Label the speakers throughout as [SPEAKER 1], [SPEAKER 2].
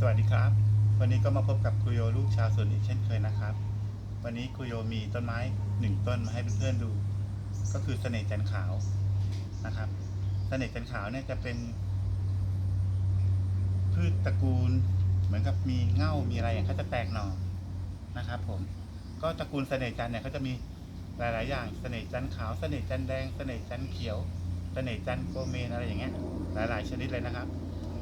[SPEAKER 1] สวัสดีครับ วันนี้ก็มาพบกับครูโยลูกชาวสวนอีกเช่นเคยนะครับ วันนี้ครูโยมีต้นไม้หนึ่งต้นมาให้เพื่อนๆดู ก็คือเสน่ห์จันขาวนะครับ เสน่ห์จันขาวเนี่ยจะเป็น พืชตระกูล เหมือนกับมีเง่ามีอะไรอย่างเขาจะแตกหน่อนะครับ ผม ก็ตระกูลเสน่ห์จันเนี่ยเขาจะมีหลาย ๆ อย่าง เสน่ห์จันขาว เสน่ห์จันแดง เสน่ห์จันเขียว เสน่ห์จันโกเมนอะไรอย่างเงี้ย หลาย ๆ ชนิดเลยนะครับ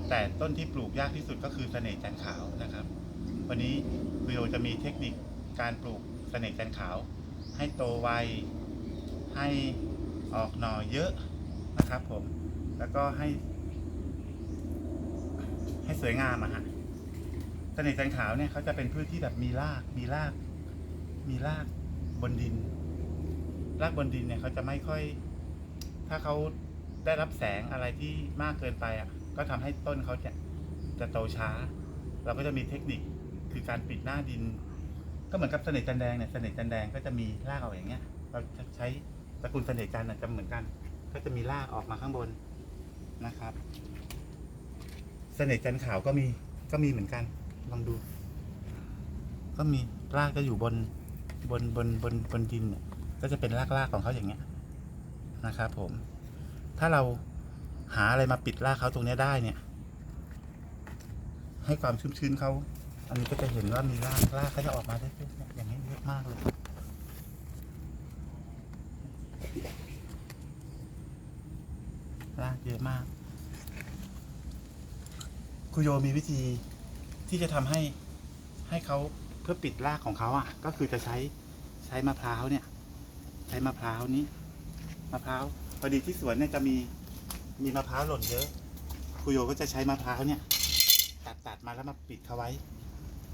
[SPEAKER 1] แต่ต้นที่ปลูกยากที่สุดก็คือเสน่ห์จันทร์ขาวนะครับ วันนี้คุโยจะมีเทคนิคการปลูกเสน่ห์จันทร์ขาว ให้โตไวให้ออกหน่อเยอะนะครับผมแล้วก็ให้ ให้สวยงามอะฮะเสน่ห์จันทร์ขาวเนี่ยเขาจะเป็นพืชที่แบบมีรากมีราก มีรากบนดิน รากบนดินเนี่ยเขาจะไม่ค่อย ถ้าเขาได้รับแสงอะไรที่มากเกินไปอะ ก็ทำให้ต้นเขาจะจะโตช้า เราก็จะมีเทคนิคคือการปิดหน้าดิน ก็เหมือนกับเสน่ห์จันแดงเนี่ยเสน่ห์จันแดงก็จะมีรากออกอย่างเงี้ย เราจะใช้ตระกูลเสน่ห์จันจะเหมือนกัน ก็จะมีรากออกมาข้างบนนะครับ เสน่ห์จันขาวก็มีก็มีเหมือนกันลองดู ก็มีรากจะอยู่บนบนบนบนบนดินเนี่ยก็จะเป็นรากๆของเขาอย่างเงี้ยนะครับผม ถ้าเรา หาอะไรมาปิดรากเขาตรงนี้ได้เนี่ย ให้ความชุ่มชื้นเขา อันนี้ก็จะเห็นว่ามีรากรากเขาจะออกมาได้เยอะอย่างนี้เยอะมากเลยรากเยอะมากคุโยมีวิธีที่จะทำให้ให้เขาเพื่อปิดรากของเขาอะ ก็คือจะใช้ใช้มะพร้าวเนี่ย ใช้มะพร้าวนี้มะพร้าวพอดีที่สวนเนี่ยจะมี มีมะพร้าวหล่นเยอะคุโยก็จะใช้มะพร้าวเนี่ย ตัดตัดมาแล้วมาปิดเขาไว้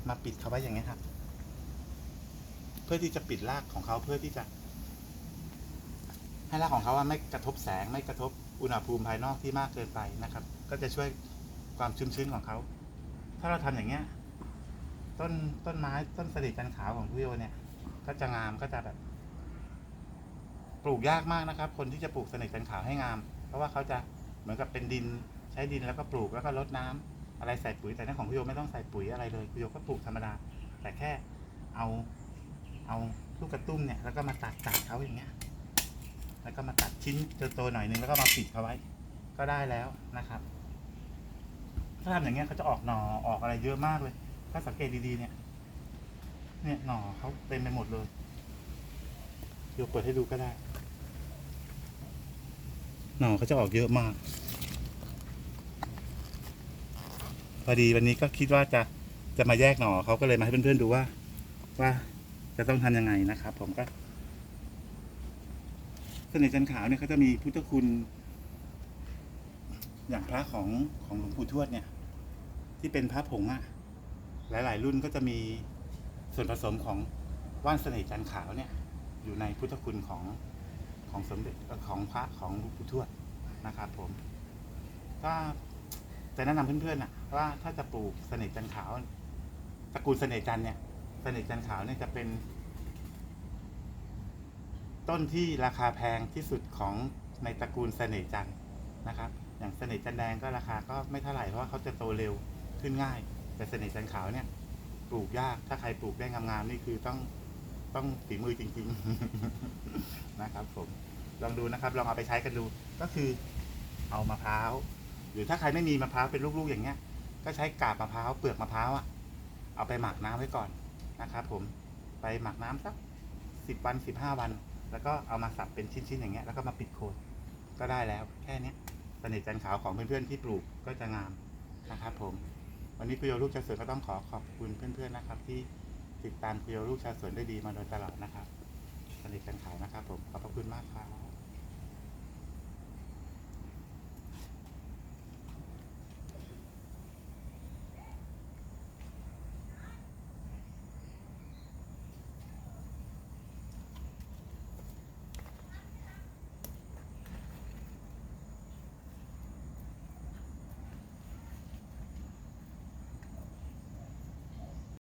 [SPEAKER 1] มาปิดเขาไว้อย่างเงี้ยครับ เพื่อที่จะปิดรากของเขาเพื่อที่จะ ให้รากของเขาว่าไม่กระทบแสงไม่กระทบอุณหภูมิภายนอกที่มากเกินไปนะครับ ก็จะช่วยความชุ่มชื้นของเขา ถ้าเราทำอย่างเงี้ย ต้นต้นไม้ต้นสลิดจันขาวของคุโยเนี่ย ก็จะงามก็จะแบบ ปลูกยากมากนะครับ คนที่จะปลูกสน่ห์จันขาวให้งาม เพราะว่าเขาจะเหมือนกับเป็นดินใช้ดินแล้วก็ปลูกแล้วก็รดน้ำอะไรใส่ปุ๋ยแต่ในของคุโยไม่ต้องใส่ปุ๋ยอะไรเลยคุโยก็ปลูกธรรมดา แต่แค่เอาเอาลูกกระตุ้มเนี่ยแล้วก็มาตัดตัดเขาอย่างเงี้ย แล้วก็มาตัดชิ้นโตๆหน่อยนึงแล้วก็มาปิดเขาไว้ ก็ได้แล้วนะครับ ถ้าทำอย่างเงี้ยเขาจะออกหน่อออกอะไรเยอะมากเลย ถ้าสังเกตดีๆเนี่ย เนี่ยหน่อเขาเต็มไปหมดเลยเดี๋ยเปิดให้ดูก็ได้ หน่อเขาจะออกเยอะมาก พอดีวันนี้ก็คิดว่าจะจะมาแยกหน่อเขาก็เลยมาให้เพื่อนๆดูว่า ว่าจะต้องทำยังไงนะครับ ผมก็เสน่ห์จันขาวเนี่ยเขาจะมีพุทธคุณ อย่างพระของของหลวงปู่ทวดเนี่ย ที่เป็นพระผงอะ่ะ หลาย ๆ รุ่นก็จะมีส่วนผสมของว่านเสน่ห์จันขาวเนี่ย อยู่ในพุทธคุณของ ของสมเด็จของพระของหลวงปู่ทวดนะครับผมก็จะแนะนำเพื่อนๆนะว่าถ้าจะปลูกเสน่ห์จันขาวตระกูลเสน่ห์จันเนี่ย เสน่ห์จันขาวเนี่ยจะเป็น ต้นที่ราคาแพงที่สุดของในตระกูลเสน่ห์จันนะครับ อย่างเสน่ห์จันแดงก็ราคาก็ไม่เท่าไหร่เพราะว่าเขาจะโตเร็วขึ้นง่าย แต่เสน่ห์จันขาวเนี่ยปลูกยากถ้าใครปลูกได้งามๆนี่คือต้อง ต้องฝีมือจริง ๆ นะครับ ผมลองดูนะครับลองเอาไปใช้กันดู ก็คือเอามะพร้าวหรือถ้าใครไม่มีมะพร้าวเป็นลูกๆอย่างเงี้ย ก็ใช้กาบมะพร้าวเปลือกมะพร้าวอะเอาไปหมักน้ำไว้ก่อนนะครับ ผมไปหมักน้ำสักสิบวันสิบห้าวัน แล้วก็เอามาสับเป็นชิ้นๆอย่างเงี้ยแล้วก็มาปิดโคนก็ได้แล้ว แค่เนี้ยเสน่ห์จันขาวของเพื่อนๆที่ปลูกก็จะงามนะครับ ผม วันนี้คุยโยลูกชาวสวนก็ต้องขอขอบคุณเพื่อนๆนะครับที่ ติดตามเพียวลูกชาวสวนได้ดีมาโดยตลอดนะครับ